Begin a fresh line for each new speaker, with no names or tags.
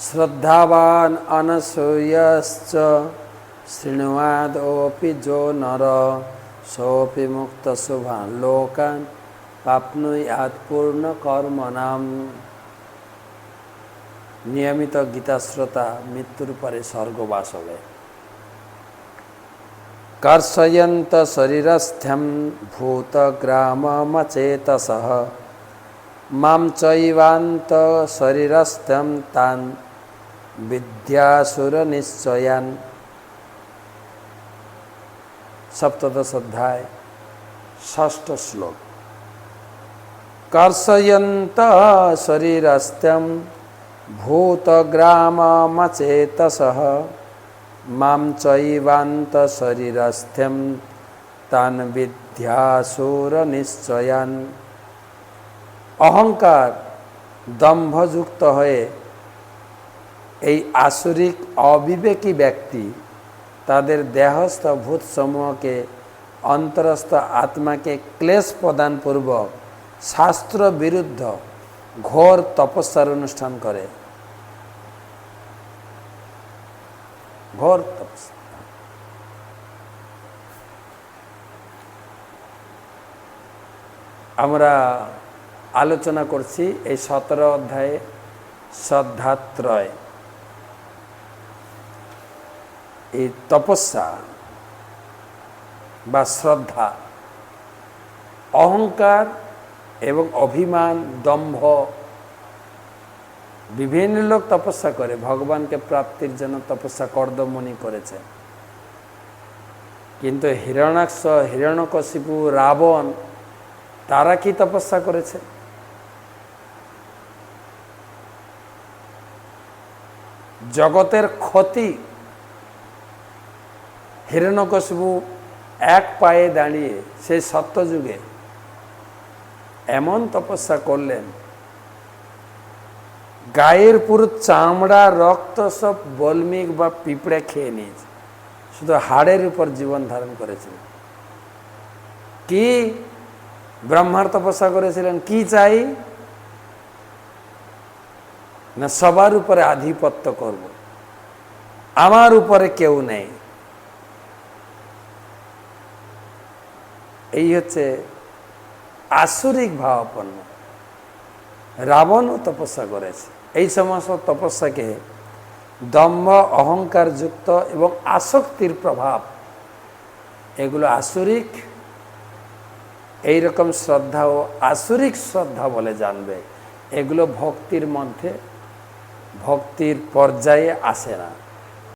श्रद्धावान् अनसूयश्च शृण्वादोऽपि जो नर सोऽपि मुक्तशुभान् लोकान् প্রাপ্নুয়াত পূর্ণ কর্মনাম নিয়মিত গীতাশ্রোতা মৃত্যুর পরে স্বর্গবাস হবে কর্ষয়ন্ত শরীরস্থ্যম ভূতগ্রামমচেতস মাম চৈবান্ত শরীরস্থ্যম তান বিদ্যাসুর নিশ্চয়ান সপ্তদশ অধ্যায় ষষ্ঠ শ্লোক। কর্ষয়ন্ত শরীরস্থ্যম ভূতগ্রামমচেতস, মাম চৈবান্ত শরীরস্থ্যম তান বিদ্যাসুর নিশ্চয়ান অহংকার দম্ভযুক্ত হয়ে এই আসরিক অবিবেকী ব্যক্তি তাদের দেহস্থ ভূতসমূহকে অন্তরস্থ আত্মাকে ক্লেশ প্রদানপূর্বক শাস্ত্র বিরুদ্ধ ঘোর তপস্যার অনুষ্ঠান করে। ঘোর তপস্যা। আমরা আলোচনা করছি এই সতেরো অধ্যায়ে শ্রদ্ধাত্রয় এই তপস্যা বা শ্রদ্ধা, অহংকার এবং অভিমান, দম্ভ, বিভিন্ন লোক তপস্যা করে। ভগবানকে প্রাপ্তির জন্য তপস্যা কর্দমণি করেছে। কিন্তু হিরণাক্ষ হিরণকশিপু রাবণ, তারা কি তপস্যা করেছে? জগতের ক্ষতি হিরণ্যকশিপু এক পায়ে দাঁড়িয়ে সেই সত্যযুগে এমন তপস্যা করলেন। গায়ের পুরো চামড়া, রক্ত সব বলমিক বা পিঁপড়ে খেয়ে নিয়েছে। শুধু হাড়ের উপর জীবন ধারণ করেছিলেন কি ব্রহ্মার তপস্যা করেছিলেন? কি চাই? না সবার উপরে আধিপত্য করব। আমার উপরে কেউ নেই। এই হচ্ছে আসরিক ভাবাপন্ন। রাবণও তপস্যা করেছে। এই সমস্ত তপস্যাকে দম্ভ, অহংকার যুক্ত এবং আসক্তির প্রভাব, এগুলো আসরিক। এইরকম শ্রদ্ধা ও আসরিক শ্রদ্ধা বলে জানবে। এগুলো ভক্তির মধ্যে, ভক্তির পর্যায়ে আসে না।